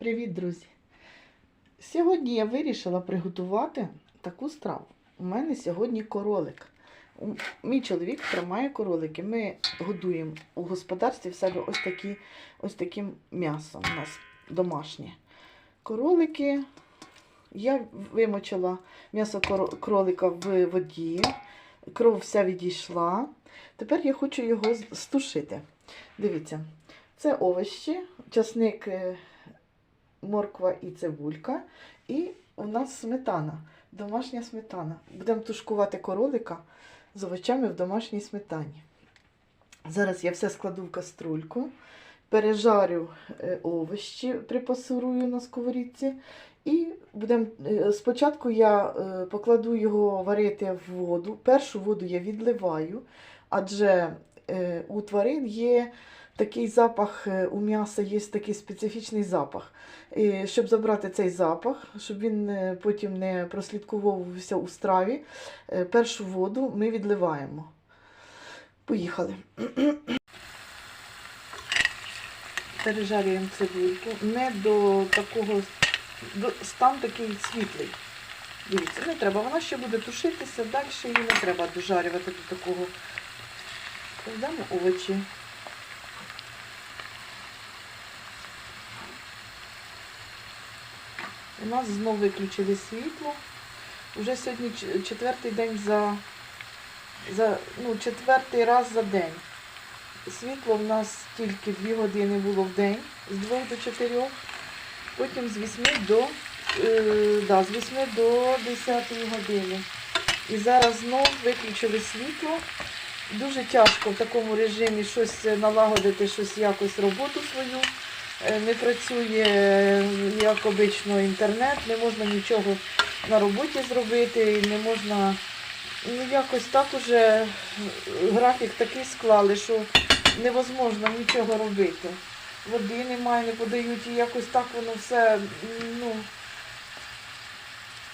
Привіт, друзі! Сьогодні я вирішила приготувати таку страву. У мене сьогодні королик. Мій чоловік тримає королики. Ми годуємо у господарстві в себе ось, такі, ось таким м'ясом у нас домашнє. Кролики. Я вимочила м'ясо кролика в воді. Кров вся відійшла. Тепер я хочу його стушити. Дивіться, це овощі, часник, е, морква і цибулька. І у нас сметана, домашня сметана. Будемо тушкувати королика з овочами в домашній сметані. Зараз я все складу в каструльку, пережарю е, овощі, припасурую на сковорідці. І будем, е, спочатку я е, покладу його варити в воду. Першу воду я відливаю, адже у тварин є такий запах, е, у м'яса є такий специфічний запах. І щоб забрати цей запах, щоб він е, потім не прослідковувався у страві, е, першу воду ми відливаємо. Поїхали. Пережарюємо цибульку. Не до такого до, стан такий світлий. Дивіться, не треба. Вона ще буде тушитися, далі її не треба дожарювати до такого. Кладемо овочі. У нас знову виключили світло. Уже сьогодні четвертий день за, за ну, четвертий раз за день. Світло в нас тільки 2 години було в день, з 2 до 4, потім з 8 до, е, да, з 8 до 10 години. І зараз знов виключили світло. Дуже тяжко в такому режимі щось налагодити, щось якось роботу свою. Е, Не працює, е, як обично, інтернет, не можна нічого на роботі зробити, не можна. Ну, якось так уже е, графік такий склали, що невозможно нічого робити. Води немає, не подають, і якось так воно все, ну.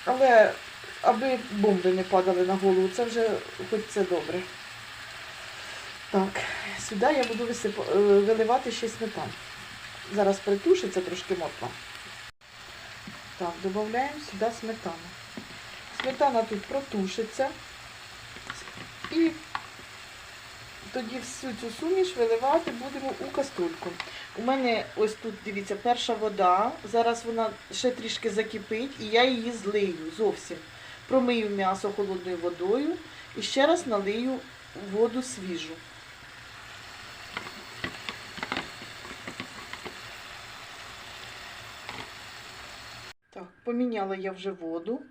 Але аби бомби не падали на голову, це вже хоч це добре. Так, сюди я буду висип... виливати ще сметану. Зараз притушиться трошки морква. Так, додаємо сюди сметану. Сметана тут протушиться. І тоді всю цю суміш виливати будемо у каструльку. У мене ось тут, дивіться, перша вода. Зараз вона ще трішки закипить, і я її злию зовсім. Промию м'ясо холодною водою і ще раз налию воду свіжу. Так, поміняла я вже воду.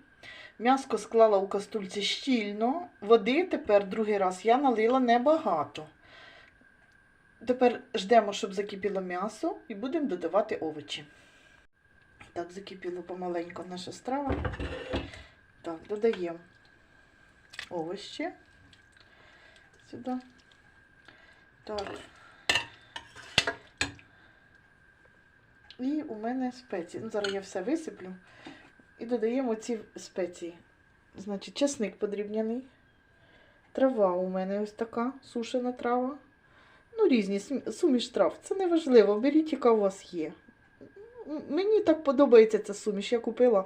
М'яско склала у каструльці щільно. Води тепер другий раз я налила небагато. Тепер ждемо, щоб закипіло м'ясо, і будемо додавати овочі. Так, закипіло помаленьку наша страва. Так, додаємо овочі сюди. Так. І у мене спеції. Ну, зараз я все висиплю. І додаємо ці спеції. Значить, чесник подрібняний. Трава у мене ось така, сушена трава. Ну, різні суміш трав. Це не важливо. Беріть, яка у вас є. Мені так подобається ця суміш. Я купила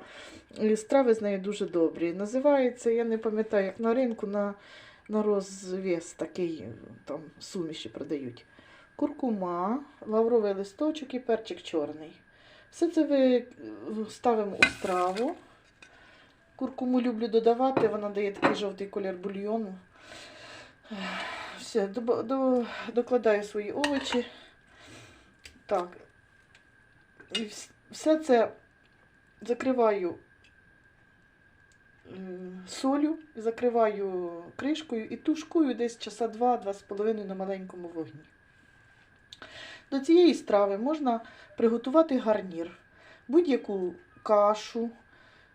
страви з нею дуже добрі. Називається, я не пам'ятаю, як на ринку на, на розвес такий там суміші продають. Куркума, лавровий листочок і перчик чорний. Все це ви е, ставимо у страву. Куркуму люблю додавати, вона дає такий жовтий колір бульйону. Все, до, до, докладаю свої овочі. Так. І все це закриваю солю, закриваю кришкою і тушкую десь часа 2-2 з половиною на маленькому вогні. До цієї страви можна приготувати гарнір, будь-яку кашу,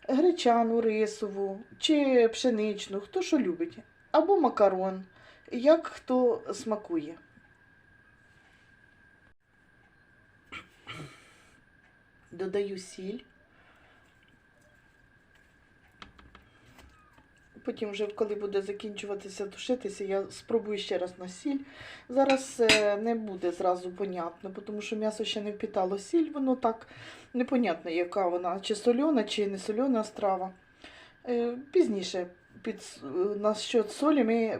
гречану, рисову чи пшеничну, хто що любить, або макарон, як хто смакує. Додаю сіль, Потім, вже, коли буде закінчуватися тушитися, я спробую ще раз на сіль. Зараз е, не буде зразу понятно, тому що м'ясо ще не впітало сіль, воно так непонятно, яка вона, чи сольона, чи не сольона страва. Е, Пізніше під, на щодо солі ми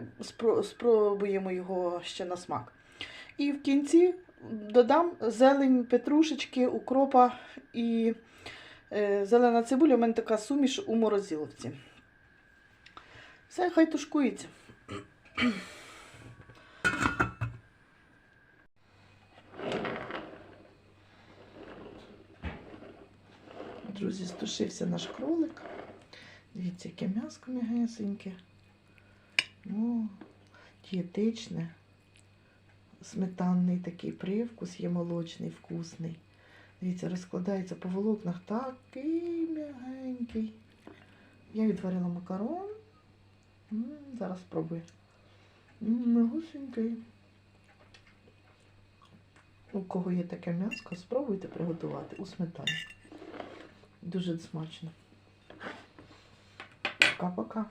спробуємо його ще на смак. І в кінці додам зелень, петрушечки, укропа і е, зелена цибуля. У мене така суміш у морозиловці. Все, хай тушкується. Друзі, стушився наш кролик. Дивіться, яке м'яско м'ягесеньке. О, дієтичне. Сметанний такий привкус, є молочний, вкусний. Дивіться, розкладається по волокнах такий м'ягенький. Я відварила макарон. М, зараз спробую. М, М'ягусенький. У кого є таке м'яско, спробуйте приготувати у сметані. Дуже смачно. Пока-пока.